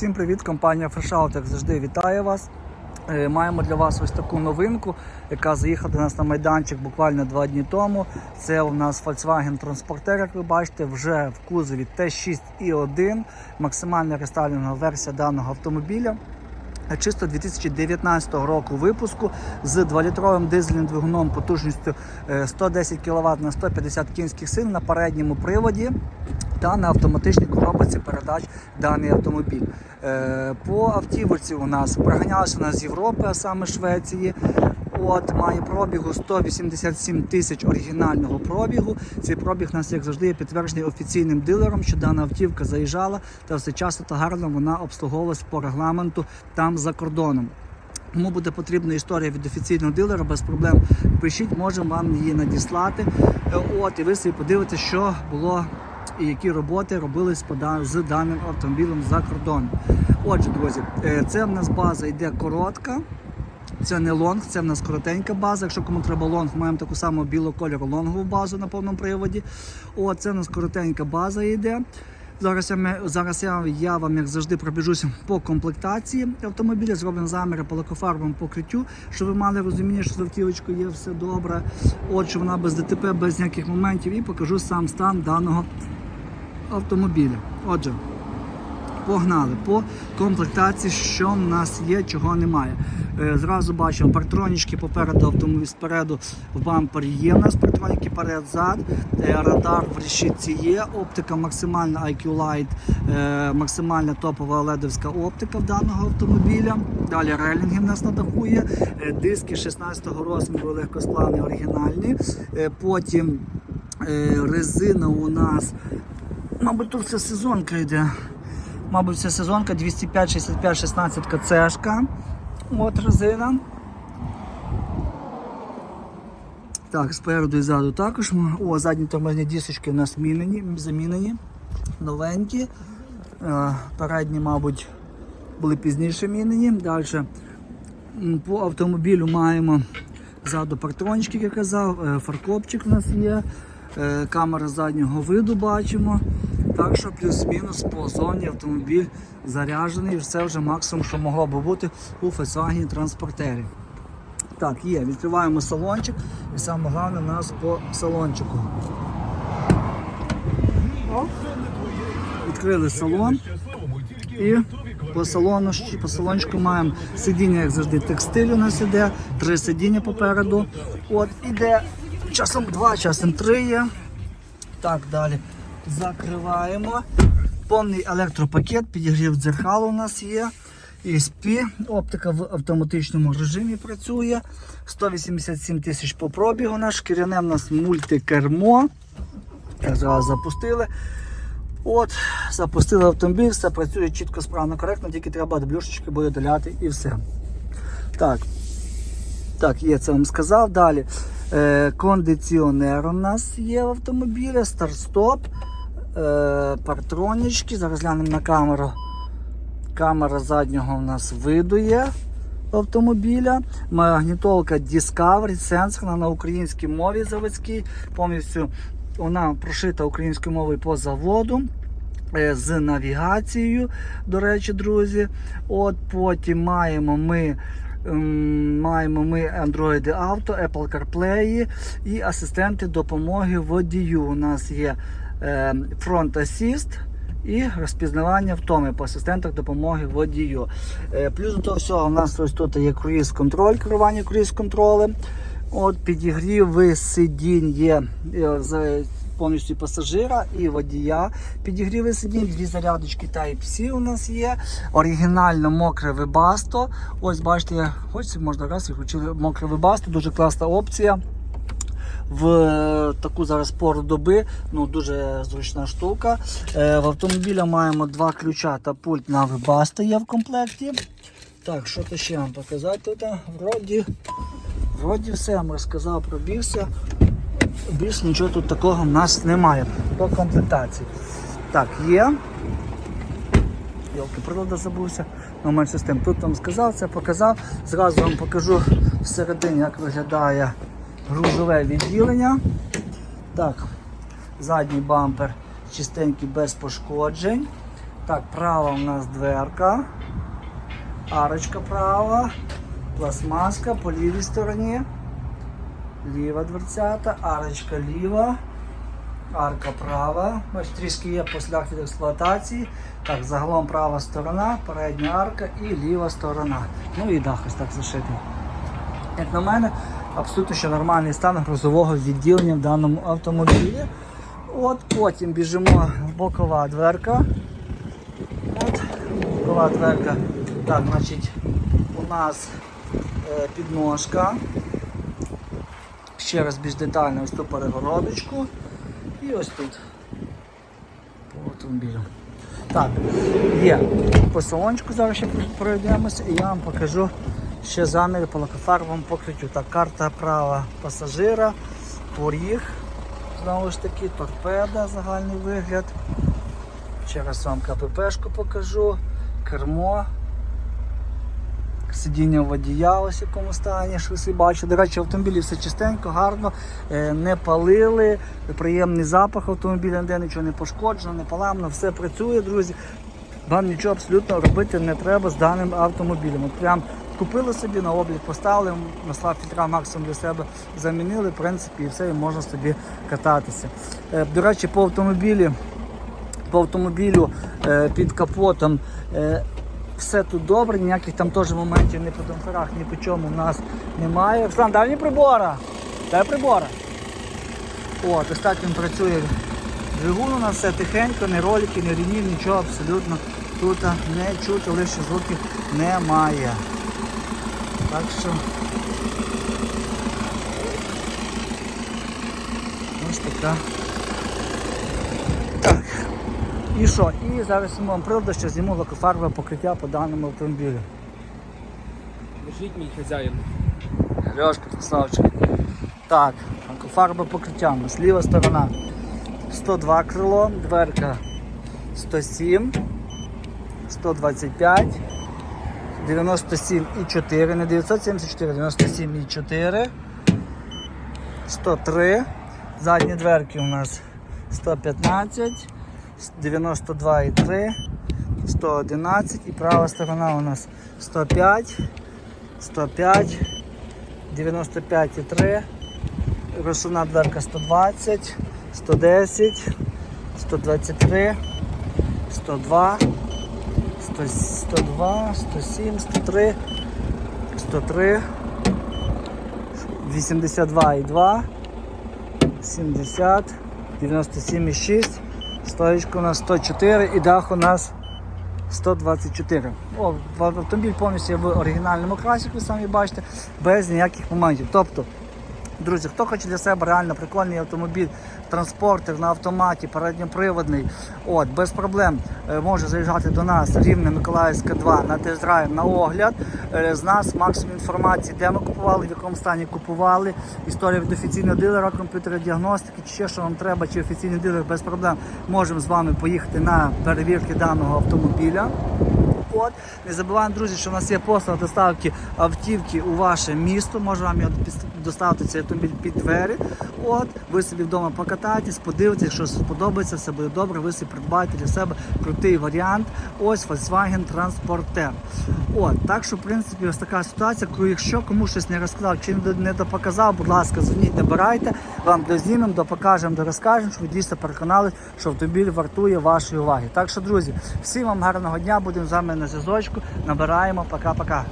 Всім привіт, компанія FreshOut, як завжди, вітає вас. Е, Маємо для вас ось таку новинку, яка заїхала до нас на майданчик буквально два дні тому. Це у нас Volkswagen Transporter, як ви бачите, вже в кузові Т6І1, максимальна рестайлінгова версія даного автомобіля. Е, Чисто 2019 року випуску з 2-літровим дизельним двигуном потужністю е, 110 кВт на 150 кінських сил на передньому приводі та на автоматичній коробці передач даний автомобіль. Е, По автівці у нас проганялася вона з Європи, а саме Швеції. От має пробігу 187 тисяч оригінального пробігу. Цей пробіг нас, як завжди, є підтверджений офіційним дилером, що дана автівка заїжджала та все часто та гарно вона обслуговувалась по регламенту там за кордоном. Кому буде потрібна історія від офіційного дилера, без проблем пишіть, можемо вам її надіслати. Е, От, і ви собі подивитесь, що було і які роботи робились з даним автомобілем за кордоном. Отже, друзі, е, це в нас база йде коротка. Це не лонг, це в нас коротенька база. Якщо кому треба лонг, маємо таку саму білого кольору лонгову базу на повному приводі. О, це в нас коротенька база йде. Зараз я, зараз я, я вам, як завжди, пробіжуся по комплектації автомобіля, зроблено заміри по лакофарбовому покриттю, щоб ви мали розуміння, що з автівочкою є все добре. От, що вона без ДТП, без ніяких моментів, і покажу сам стан даного автомобіля. Отже, Погнали по комплектації, що в нас є, чого немає. Е, Зразу бачимо партронічки попереду автомобіль спереду в бампері є. У нас партроніки перед-зад, Е, радар в решітці є, оптика максимальна IQ Light, е, максимальна топова ледовська оптика в даного автомобіля. Далі рейлінги в нас на даху є, диски 16-го розміру легкосплавні оригінальні. Потім резина у нас, мабуть, тут все сезонка йде. Мабуть, це сезонка 205, 65, 16 КЦшка. От резина. Так, спереду і ззаду також. О, задні тормозні дісочки у нас змінені, замінені, новенькі. Е, Передні, мабуть, були пізніше мінені. Далі по автомобілю маємо ззаду партрончики, як я казав, е, фаркопчик у нас є, е, камера заднього виду бачимо. Так що плюс-мінус по зоні автомобіль заряджений. Все вже максимум, що могло би бути у Volkswagen транспортері. Так, є, відкриваємо салончик і саме головне у нас по салончику. Відкрили салон і по салону, по салончику маємо сидіння, як завжди, текстиль у нас іде, три сидіння попереду. От, іде часом два, часом три є. Так, далі закриваємо. Повний електропакет, підігрів дзеркал у нас є. ESP, оптика в автоматичному режимі працює. 187 тисяч по пробігу наш. Шкіряне в нас мультикермо. Зараз запустили. От, запустили автомобіль, все працює чітко, справно, коректно, тільки треба дублюшечки буде доляти і все. Так, так, є, це вам сказав. Далі. Е, кондиціонер у нас є в автомобілі, старт-стоп, е, партронічки. Зараз глянемо на камеру. Камера заднього у нас виду є автомобіля. Магнітолка Discovery, сенсорна на українській мові заводській. Повністю вона прошита українською мовою по заводу. е, З навігацією, до речі, друзі. От потім маємо ми маємо ми Android Auto, Apple CarPlay і асистенти допомоги водію. У нас є е, Front Assist і розпізнавання втоми по асистентах допомоги водію. Е, плюс до того всього, у нас ось тут є круїз-контроль, керування круїз-контролем. От підігрів сидінь є е, повністю пасажира і водія. Підігріви сидінь, дві зарядочки Type-C у нас є. Оригінально мокре вибасто. Ось бачите, хочете, можна раз і включили мокре вибасто, дуже класна опція. В е, таку зараз пору доби, ну дуже зручна штука. Е, в автомобілі маємо два ключа та пульт на вибасто є в комплекті. Так, що то ще вам показати? Вроді, вроді все я вам розказав, пробігся. Більш нічого тут такого в нас немає по комплектації. Так, є. Йолки, природа забувся. Ну, менше з тим. Тут вам сказав, це показав. Зразу вам покажу всередині, як виглядає грузове відділення. Так, задній бампер чистенький без пошкоджень. Так, права у нас дверка, арочка права, пластмаска по лівій стороні, ліва дверцята, арочка ліва, арка права. Бачите, трішки є послях від експлуатації. Так, загалом права сторона, передня арка і ліва сторона. Ну і дах ось так зашитий. Як на мене, абсолютно ще нормальний стан грузового відділення в даному автомобілі. От потім біжимо бокова дверка. От, бокова дверка. Так, значить, у нас е, підножка. Ще раз більш детально ось ту перегородочку. І ось тут. По автомобілю. Так, є по салончику, зараз ще пройдемося і я вам покажу ще заміри по лакофарбовому покриттю. Так, карта права пасажира, поріг, знову ж таки, торпеда, загальний вигляд. Ще раз вам КППшку покажу, кермо, сидіння водія, ось в якому стані, що ви бачите. До речі, автомобілі все чистенько, гарно, е, не палили, приємний запах автомобіля, ніде нічого не пошкоджено, не поламано, все працює, друзі. Вам нічого абсолютно робити не треба з даним автомобілем. От прям купили собі, на облік поставили, масла фільтра максимум для себе замінили, в принципі, і все, і можна собі кататися. Е, До речі, по автомобілі, по автомобілю е, під капотом. Все тут добре, ніяких там теж моментів ні по домферах, ні по чому в нас немає. Руслан, дай мені прибора. Дай прибора. От, ось так він працює. Двигун у нас все тихенько, не ролики, не рівні, нічого абсолютно тут не чути, лише звуків немає. Так що ось така. І що? І зараз вам приладу, що зніму лакофарбове покриття по даному автомобілю. Лежить мій хазяїн. Льошка, Славчик. Так, фарба покриття у нас ліва сторона 102 крило, дверка 107, 125, 97 і 4, не 974, 97 і 4, 103, задні дверки у нас 115, 92 і 3, 111 і права сторона у нас 105, 105, 95,3, розсувна дверка 120, 110, 123, 102, 102, 107, 103, 103, 82,2, 70, 97,6, стоїчка у нас 104 і дах у нас 124. О, автомобіль повністю в оригінальному класі, ви самі бачите, без ніяких моментів. Тобто, друзі, хто хоче для себе реально прикольний автомобіль, транспортер на автоматі, передньоприводний, от, без проблем е, може заїжджати до нас рівне Миколаївська 2 на тест-драйв на огляд. Е, З нас максимум інформації, де ми купували, в якому стані купували, історія від офіційного дилера, комп'ютера діагностики, чи ще що вам треба, чи офіційний дилер без проблем можемо з вами поїхати на перевірки даного автомобіля. От. Не забуваємо, друзі, що в нас є послуга доставки автівки у ваше місто. Може вам його доставити цей автомобіль під двері. От, ви собі вдома покатаєтесь, подивитесь, якщо сподобається, все буде добре, ви собі придбаєте для себе крутий варіант. Ось Volkswagen Transporter. От, так що, в принципі, ось така ситуація, коли якщо комусь щось не розказав чи не допоказав, будь ласка, дзвоніть, набирайте, вам дознімемо, допокажемо, дорозкажемо, щоб ви дійсно переконали, що автомобіль вартує вашої уваги. Так що, друзі, всім вам гарного дня, будемо з вами на зв'язочку. Набираємо, пока-пока.